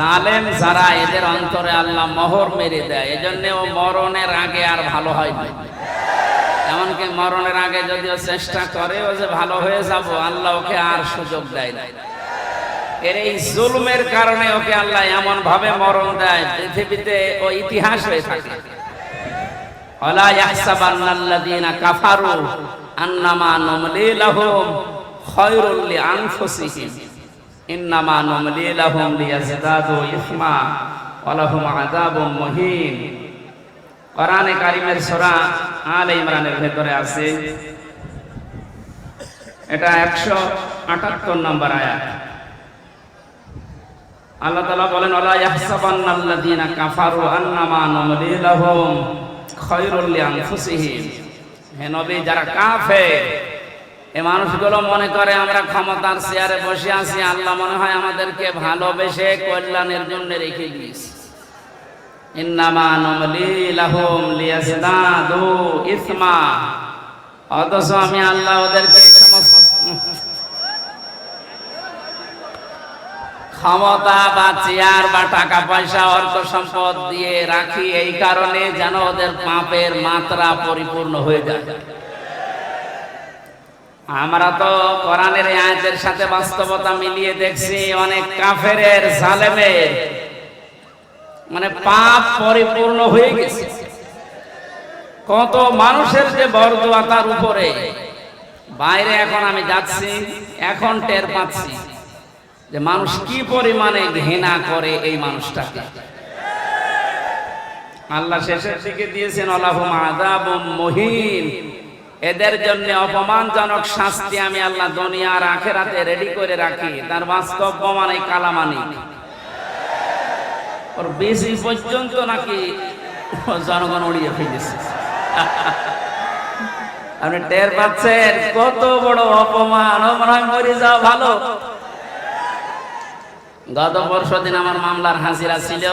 জালেম যারা এদের অন্তরে আল্লাহ মোহর মেরে দেয় এজন্য ও মরণের আগে আর ভালো হয় না এমনকি মরণের আগে যদিও চেষ্টা করে ও যে ভালো হয়ে যাব, আল্লাহ ওকে আর সুযোগ দেয় না। এর এই জুলমের কারণে ওকে আল্লাহ এমন ভাবে মরণ দেয়, পৃথিবীতে ও ইতিহাস হয়ে থাকে। অলা ইয়াহসাবান্নাল্লাযীনা কাফারু আন্নামা নুমলি লাহুম খায়রুল লিআনফুসিহিম ইন্নামা নুমলি লাহুম লিয়াজদাদু ইসমা ওয়া লাহুম আযাবুম মুহিন। কোরআনে কারিমের সূরা আলে ইমরানের ভেতরে আছে। এটা 178 নম্বর আয়াত। আল্লাহ তাআলা বলেন, ওয়ালা ইয়াহসাবান্নাল্লাযীনা কাফারু আন্নামা নুমলি লাহুম খায়রুল লিআনফুসিহিম হে নবী, যারা কাফের এই মানুষগুলো মনে করে আমরা ক্ষমতার চেয়ারে বসে আছি, আল্লাহ মনে হয় আমাদেরকে ভালোবেসে কল্যাণের জন্য রেখে দিয়েছে। আমি আল্লাহ ওদেরকে ক্ষমতা বা চেয়ার বা টাকা পয়সা, অর্থ সম্পদ দিয়ে রাখি, এই কারণে যেন ওদের পাপের মাত্রা পরিপূর্ণ হয়ে যায়। আমরা তো কোরআনের আয়াতের সাথে বাস্তবতা মিলিয়ে দেখছি, অনেক কাফেরের জালেমের মানে পাপ পরিপূর্ণ হয়ে গেছে। কত মানুষের যে বরদোয়া তার উপরে। বাইরে এখন আমি যাচ্ছি, এখন টের পাচ্ছি যে মানুষ কি পরিমাণে ঘৃণা করে এই মানুষটাকে। আল্লাহ শেষের দিকে দিয়েছেন আল্লাহুম আযাবুম মুহিন। এদের জন্য অপমানজনক শাস্তি আমি আল্লাহ দুনিয়ার আখেরাতে রেডি করে রাখি। তার বাস্তব প্রমাণ এই কালামানি ওর বেশি পর্যন্ত নাকি জনগণ উড়িয়ে ফেলেছে। আপনি টের পাচ্ছেন কত বড় অপমান। মনে হয় মরে যাওয়া ভালো। গত পরশু দিন আমার মামলার হাজিরা ছিল।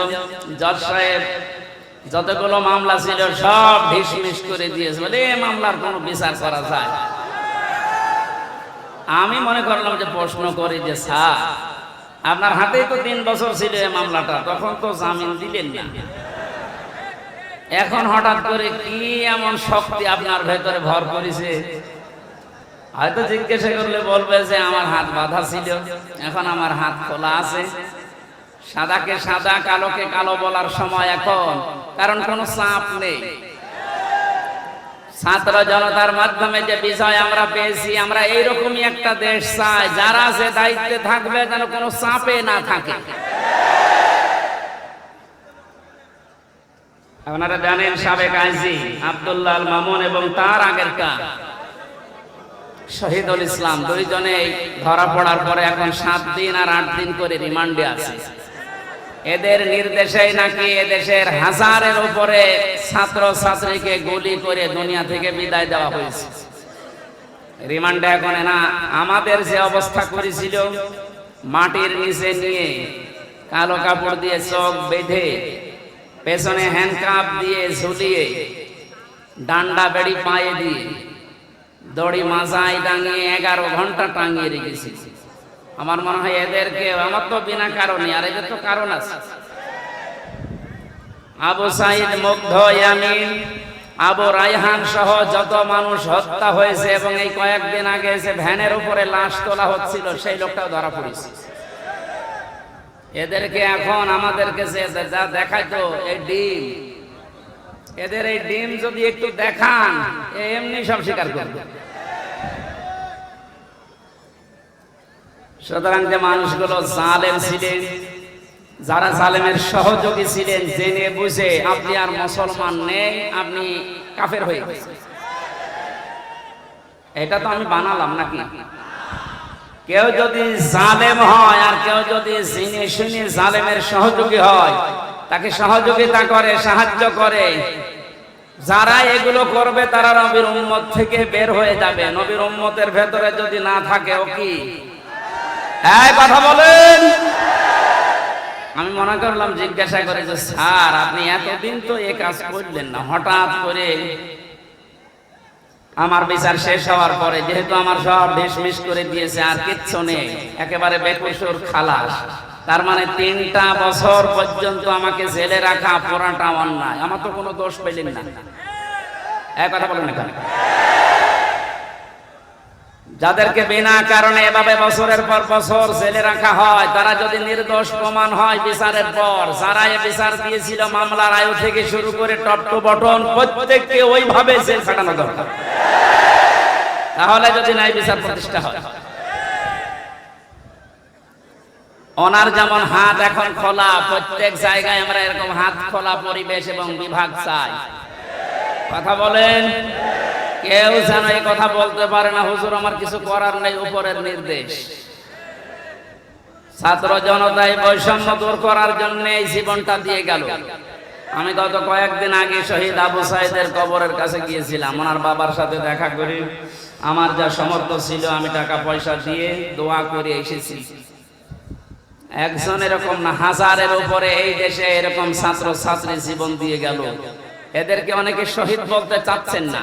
জজ সাহেব যতগুলো মামলা ছিল, সব ঢিসমিস করে দিয়েছে বলে, এ মামলার কোনো বিচার করা যায়? আমি মনে করলাম যে প্রশ্ন করি যে, স্যার, আপনার হাতেই তো তিন বছর ছিল এই মামলাটা, তখন তো জামিন দিলেন না। এখন হঠাৎ করে কি এমন শক্তি আপনার ভেতরে ভর করেছে? হয়তো জিজ্ঞাসা করলে বলবে যে, আমার হাত বাঁধা ছিল, এখন আমার হাত খোলা আছে। সাদাকে সাদা, কালোকে কালো বলার সময় এখন, কারণ কোনো চাপ নেই। ছাত্র জনতার মাধ্যমে যে বিষয় আমরা পেয়েছি, আমরা এইরকমই একটা দেশ চাই, যারা যে দায়িত্বে থাকবে যেন কোনো চাপে না থাকে। আপনারা জানেন সাবেক আইজি আব্দুল্লাহ মামুন এবং তার আগের কা শহীদুল ইসলাম দুইজনে ধরা পড়ার পরে এখন সাত দিন আর আট দিন করে রিমান্ডে আছে। এদের নির্দেশে নাকি এদেশের হাজারের উপরে ছাত্র ছাত্রীকে গুলি করে দুনিয়া থেকে বিদায় দেওয়া হয়েছে। রিমান্ডে এখন না আমাদের যে অবস্থা করেছিল, মাটির নিচে নিয়ে কালো কাপড় দিয়ে চোখ বেঁধে, পেছনে হ্যান্ডকাপ দিয়ে ঝুলিয়ে, ডান্ডা বেড়ি পায়ে দিয়ে দড়ি মাজায় টাঙিয়ে এগারো ঘণ্টা টাঙিয়ে রেখেছি। আমার মনে হয় এদেরকে আমার তো বিনা কারণে, আর এদের তো কারণ আছে। আবু সাইদ মুগ্ধ, ইয়ামিন। আবু রায়হান সহ যত মানুষ হত্যা হয়েছে এবং এই কয়েকদিন আগে এসে ভ্যানের উপরে লাশ তোলা হচ্ছিল, সেই লোকটাও ধরা পড়েছে। এদেরকে এখন আমাদেরকে যে যা দেখাইতো, এই ডিম। এদের এই ডিম যদি একটু দেখান এমনি সব স্বীকার করবে। সুতরাং যে মানুষগুলো জালেম ছিলেন, যারা জালেমের সহযোগী ছিলেন, জেনে বুঝে আপনি আর মুসলমান নেই, আপনি কাফের হয়ে গেছেন। এটা তো আমি বানালাম নাকি? কেউ যদি জালেম হয় আর কেউ যদি জিনে শুনে জালেমের সহযোগী হয়, তাকে সহযোগিতা করে, সাহায্য করে। যারা এগুলো করবে, তারা নবীর উম্মত থেকে বের হয়ে যাবে। নবীর উম্মতের ভেতরে যদি না থাকে, ও কি? হ্যাঁ কথা বলেন। আমি মনে করলাম, জিজ্ঞাসা করে যে, স্যার, আপনি এতদিন তো এ কাজ করলেন না। হঠাৎ করে আমার বিচার শেষ হওয়ার পরে, যেহেতু আমার সব ঢিসমিস করে দিয়েছে, আর কিচ্ছু নেই, একেবারে বেকসুর খালাস। তার মানে তিনটা বছর পর্যন্ত আমাকে জেলে রাখা পড়াটা অন্যায়। আমার তো কোনো দোষ পেলেন না। এক কথা বলেন এখানে। যাদেরকে বিনা কারণে এভাবে বছরের পর বছর জেলে রাখা হয়, তারা যদি নির্দোষ প্রমাণ হয় বিচারের পর যারা বিচার দিয়েছিল মামলার আয়ু থেকে শুরু করে টপ টু বটন প্রত্যেককে ওইভাবে জেল খাটানো দরকার। তাহলে যদি নাই বিচার প্রতিষ্ঠা হয়। ওনার যেমন হাত এখন খোলা, প্রত্যেক জায়গায় আমরা এরকম হাত খোলা পরিবেশ এবং বিভাগ চাই। কথা বলেন? কেউ যেন এই কথা বলতে পারে না, হুজুর, আমার কিছু করার নেই, উপরের নির্দেশ। ছাত্র জনতায় বৈষম্য দূর করার জন্য এই জীবনটা দিয়ে গেল। আমি গত কয়েকদিন আগে শহীদ আবু সাইদের কবরের কাছে গিয়েছিলাম। ওনার বাবার সাথে দেখা করি আমার যা সমর্থ ছিল, আমি টাকা পয়সা দিয়ে দোয়া করে এসেছি। একজন এরকম না, হাজারের উপরে এই দেশে এরকম ছাত্র ছাত্রী জীবন দিয়ে গেল। এদেরকে অনেকে শহীদ বলতে চাচ্ছেন না।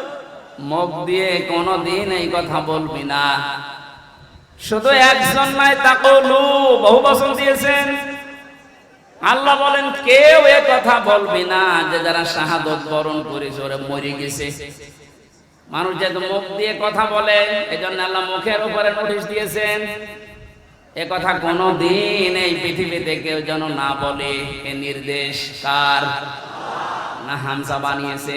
মুখ দিয়ে কোনদিন এই কথা বলবি না। শুধু একজন নাই তাকলু বহু বছর দিয়েছেন। আল্লাহ বলেন কেউ এ কথা বলবি না যে যারা শাহাদত বরণ করেছে ওরা মরে গেছে। মানুষ যেহেতু মুখ দিয়ে কথা বলে এজন্য আল্লাহ মুখের উপরে নোটিশ দিয়েছেন। এ কথা কোনদিন এই পৃথিবীতে কেউ যেন না বলে। এ নির্দেশ কার? না হামসা বানিয়েছে।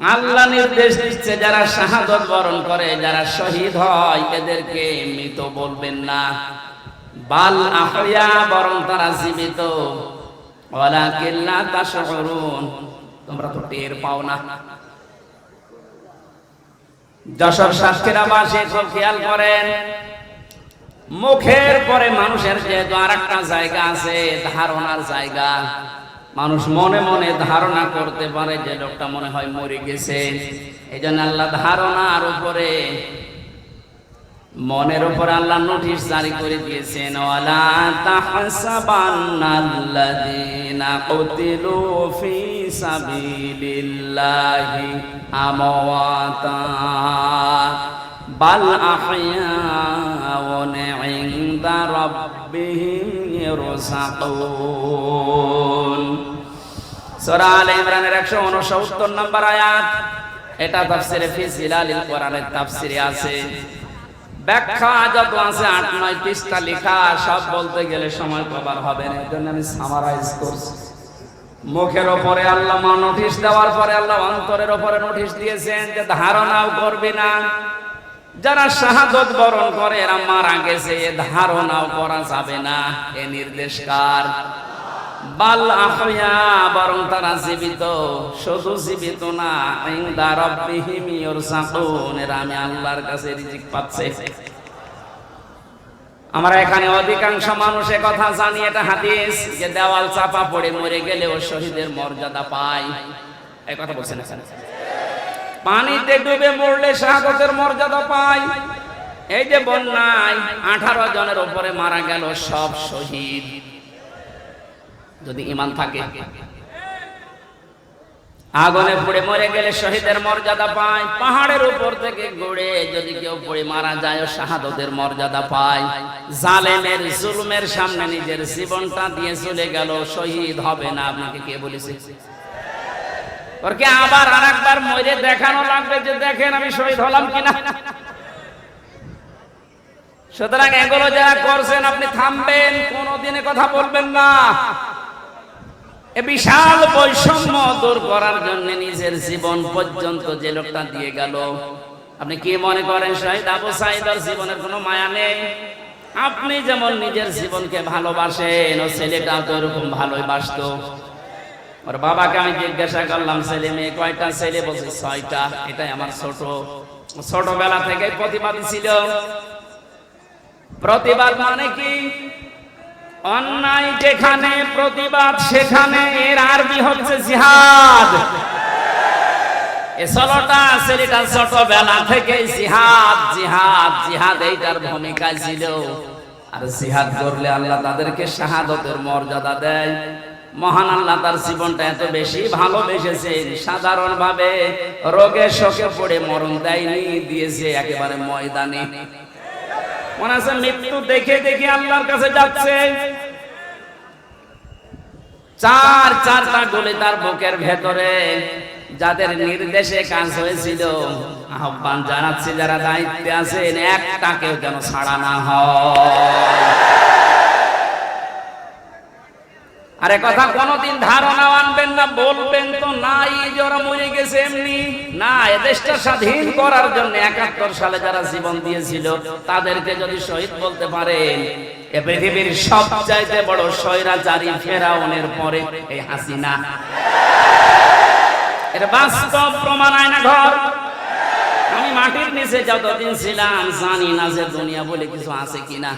আল্লাহ নির্দেশ দিচ্ছে, যারা শাহাদত বরণ করে, যারা শহীদ হয়, এদেরকে মৃত বলবেন না। বাল আহয়া বরং তারা জীবিত। কিল্লা তোমরা তো টের পাও না। যশোর খেয়াল করেন, মুখের পরে মানুষের যেহেতু আর একটা জায়গা আছে, ধারণার জায়গা মানুষ মনে মনে ধারণা করতে পারে যে লোকটা মনে হয় মরে গেছে। এই জন্য আল্লাহ ধারণার উপরে, মনের উপর আল্লাহ নোটিশ জারি করে দিয়েছেন, ওয়ালা তাহসাবান্নাল্লাযীনা কুতিলু ফি সাবিলিল্লাহি আমওয়াতা, বাল আহয়াউন ইনদা রাব্বিহিম সূরা আলে ইমরানের 169 নম্বর আয়াত। এটা ফি জিলালিল কোরআনের আছে। ব্যাখ্যা যত আছে আট, নয় পৃষ্ঠা লেখা, সব বলতে গেলে সময় হবে না। এজন্য আমি সামারাইজ করছি। মুখের ওপরে আল্লাহ নোটিশ দেওয়ার পরে আল্লাহ অন্তরের ওপরে নোটিশ দিয়েছেন যে ধারণাও করবে না। যারা শাহাদত বরণ করে, এরা মারা গেছে, এ ধারণাও করা যাবে না। এ নির্দেশ কার? বাল বরং তারা জীবিত, শুধু জীবিত না, ইনদা এরা আমি আল্লাহর কাছে রিজিক পাচ্ছে। আমরা এখানে অধিকাংশ মানুষ কথা জানি, এটা হাদিস, যে দেওয়াল চাপা পড়ে মরে গেলে ও শহীদের মর্যাদা পায়। এই কথা বলছেন পানিতে ডুবে মরলে শাহাদতের মর্যাদা পায় এই যে বন্যায় আঠারো জনের উপরে মারা গেল, সব শহীদ। যদি ইমান থাকে। আগুনে পড়ে মরে গেলে শহীদের মর্যাদা পায় পাহাড়ের উপর থেকে গড়ে যদি কেউ পড়ে মারা যায়, শাহাদতের মর্যাদা পায় জালেমের জুলুমের সামনে নিজের জীবনটা দিয়ে চলে গেল, শহীদ হবে না। আপনাকে কে বলেছে? ওরকে আবার আর একবার মরে দেখানো লাগবে যে দেখেন আমি শহীদ হলাম কিনা। সুতরাং এগুলো যারা করছেন, আপনি থামবেন, কোনদিনে কথা বলবেন না। বিশাল বৈষম্য দূর করার জন্য নিজের জীবন পর্যন্ত যে লোকটা দিয়ে গেল। আপনি কি মনে করেন, শহীদ আবু সাইদার জীবনের কোনো মায়া নেই? আপনি যেমন নিজের জীবনকে ভালোবাসেন, ও ছেলেটা তো এরকম ভালোই বাসতো। ওর বাবাকে আমি জিজ্ঞাসা করলাম, ছেলে মেয়ে কয়টা? ছেলে বলছে, ছয়টা। এটাই আমার ছোট, ছোটবেলা থেকে প্রতিবাদী ছিল। প্রতিবাদ মানে কি? অন্যায় যেখানে প্রতিবাদ, সেখানে এর আরবি হচ্ছে জিহাদ। ষোলোটা ছেলেটা ছোটবেলা থেকে জিহাদ জিহাদ জিহাদ, এইটার ভূমিকা ছিল। আর জিহাদ করলে আল্লাহ তাদেরকে শাহাদতের মর্যাদা দেয়। মহান আল্লাহ তার জীবনটা এত বেশি ভালোবেসেছেন। সাধারণ ভাবে রোগে শোকে পড়ে মরণ দেয়নি, দিয়েছে একেবারে ময়দানে। মনে আছে মৃত্যু দেখে দেখে আল্লাহর কাছে যাচ্ছে। চার চারটা গুলি তার বুকের ভেতরে, যাদের নির্দেশে কাজ হয়েছিল। আহ্বান জানাচ্ছি, যারা দায়িত্বে আছেন, একটাকেও যেন ছাড়া না হয়। আরে কথা কোনদিন ধারণা আনবেন না, বলবেন তো, নাই যারা মরে গেছে এমনি। না দেশটা স্বাধীন করার জন্য একাত্তর সালে যারা জীবন দিয়েছিল, তাদেরকে যদি শহীদ বলতে পারেন, এ পৃথিবীর সবচাইতে বড় ফেরাউনের পরে এই হাসিনা। এটা বাস্তব প্রমাণ ঘর। আমি মাটির নিচে যতদিন ছিলাম, জানি না যে দুনিয়া বলে কিছু আছে কিনা।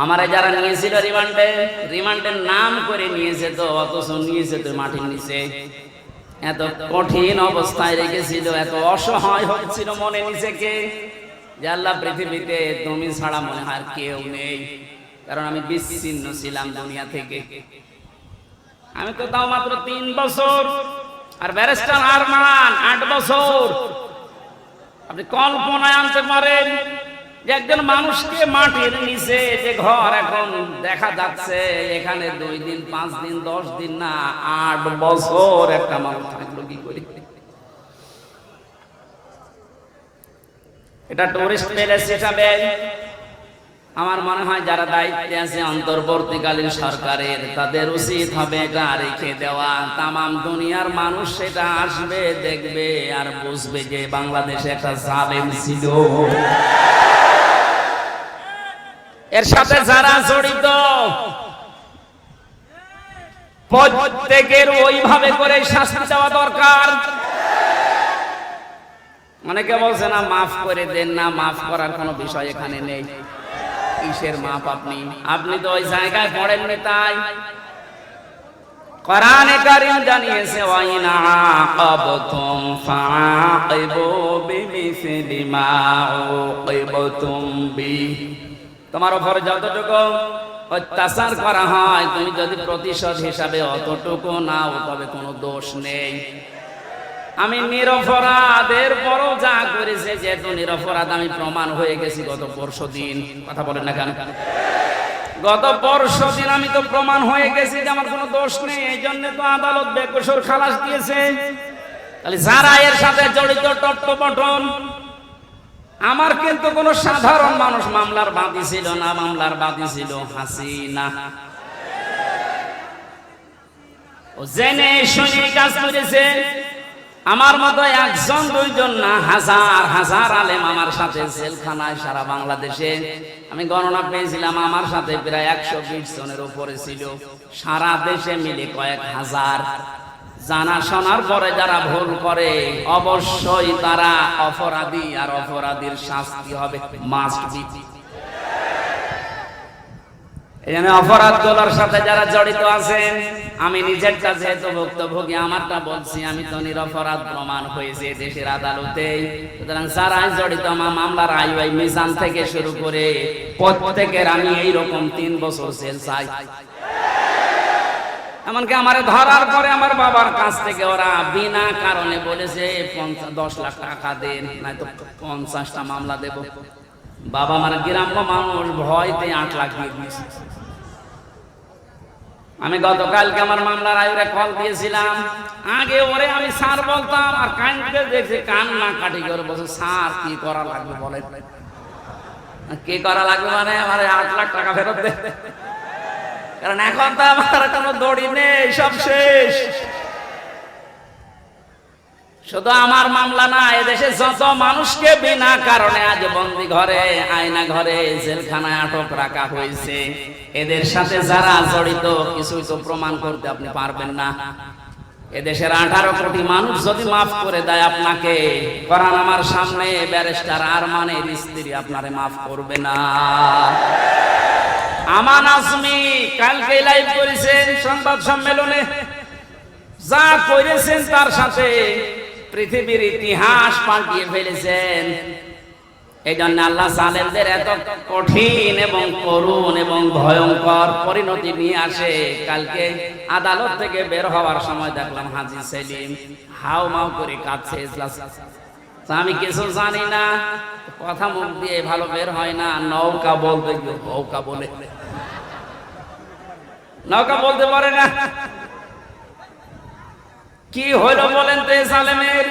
আমারে যারা নিয়েছিল রিমান্ডে, রিমান্ডের নাম করে নিয়েছে তো, অথচ নিয়েছে তো মাটির নিচে। এত কঠিন অবস্থায় রেখেছিল, এত অসহায় হচ্ছিল মনে নিজেকে যে আল্লাহ পৃথিবীতে তুমি ছাড়া মনে হয় কেউ নেই। কারণ আমি বিচ্ছিন্ন ছিলাম দুনিয়া থেকে। আমি তো তাও মাত্র তিন বছর, আর ব্যারিস্টার আরমান আট বছর। আপনি কল্পনায় আনতে পারেন একজন মানুষকে মাটির নিচে যে ঘর এখন দেখা যাচ্ছে, এখানে দুই দিন, পাঁচ দিন, দশ দিন না, আট বছর একটা মানুষ থাকল কি করি? এটা টুরিস্ট প্লেস হিসাবে আমার মনে হয় যারা দায়িত্বে আছে অন্তর্বর্তীকালীন সরকারের, তাদের উচিত হবে এটা রেখে দেওয়া। তামাম দুনিয়ার মানুষ সেটা আসবে, দেখবে আর বুঝবে যে বাংলাদেশে একটা জালেম ছিল। এর সাথে যারা জড়িত, প্রত্যেকের ওইভাবে করে শাস্তি দেওয়া দরকার। অনেকে বলছে না, মাফ করে দেন না, মাফ করার কোনো বিষয় এখানে নেই। কিসের মাপ আপনি। আপনি তো ওই জায়গায় পড়েননি তাই। কোরআনে কারীম জানিয়েছে, ওয়াইনা আকাবতুম ফাআকিবু বিমিসলি মা উকিবতুম বি তোমার উপর যতটুকু অত্যাচার করা হয়, তুমি যদি প্রতিশোধ হিসাবে অতটুকু নাও, তবে কোনো দোষ নেই। আমি নিরপরাধের পরও যা করেছে, যেহেতু নিরপরাধ আমি প্রমাণ হয়ে গেছি গত পরশু দিন। কথা বলেন না কেন? গত পরশু দিন আমি তো প্রমাণ হয়ে গেছি যে আমার কোনো দোষ নেই, এই জন্য তো আদালত বেকসুর খালাস দিয়েছে। তাহলে যারা এর সাথে জড়িত টট্টপটন আমার কিন্তু কোন সাধারণ মানুষ মামলার বাদী ছিল না, মামলার বাদী ছিল হাসিনা। জেনে শুনে কাজ করেছে। আমার মতো একজন, দুইজন না, হাজার হাজার আলেম আমার সাথে জেলখানায় সারা বাংলাদেশে। আমি গণনা পেয়েছিলাম, আমার সাথে প্রায় একশো বিশ জনের উপরে ছিল। সারা দেশে মিলে কয়েক হাজার। জানা শোনার পরে যারা ভুল করে, অবশ্যই তারা অপরাধী, আর অপরাধীর শাস্তি হবে মাস্ট বি এখানে অপরাধ সাথে যারা জড়িত আছেন, আমি আমারটা বলছি, আমি তো নিরপরাধ প্রমাণ হয়েছে দেশের আদালতে সুতরাং যারাই জড়িত, আমার মামলার আইওয়াই মিজান থেকে শুরু করে প্রত্যেকের আমি এইরকম তিন বছর জেল চাই। এমনকি আমার ধরার পরে আমার বাবার কাছ থেকে ওরা বিনা কারণে বলেছে দশ লাখ টাকা দেন, নয়তো পঞ্চাশটা মামলা দেব। বাবা আমার গ্রাম্য মানুষ, ভয়তে আট লাখ দিয়ে দিয়েছে। আমি গতকালকে আমার মামলার আয়ুরে কল দিয়েছিলাম। আগে ওরে আমি স্যার বলতাম, আর কানতে দেখছি কান না কাটি করে বলছে, স্যার, কি করা লাগবে বলে কি করা লাগবে মানে? আমার আট লাখ টাকা ফেরত দে। কারণ এখন তো আমার কোনো দড়ি নেই, সব শেষ। শুধু আমার মামলা না, এদেশে যত মানুষকে বিনা কারণে আজ বন্দি ঘরে, আয়না ঘরে, জেলখানায় আটক রাখা হয়েছে। এদের সাথে যারা জড়িত কিছু তো প্রমাণ করতে আপনি পারবেন না। এদেশের আঠারো কোটি মানুষ যদি মাফ করে দেয় আপনাকে, করান আমার সামনে, ব্যারিস্টার আর মানে স্ত্রী আপনারে মাফ করবে না। আমান আজমি কালকে লাইভ করেছেন সংবাদ সম্মেলনে। যা করেছেন তার সাথে পৃথিবীর ইতিহাস পাল্টিয়ে ফেলেছেন। এই জন্য আল্লাহ সালেমদের এত কঠিন এবং করুণ এবং ভয়ঙ্কর পরিণতি নিয়ে আসে। কালকে আদালত থেকে বের হওয়ার সময় দেখলাম হাজি সেলিম হাও মাও করে কাঁদছে আমি কিছু জানি না, কথা মুখ দিয়ে ভালো বের হয় না, নৌকা বলতে গিয়ে নৌকা বলে? নৌকা বলতে পারে না। কি হইল বলেন তো এই সালেমের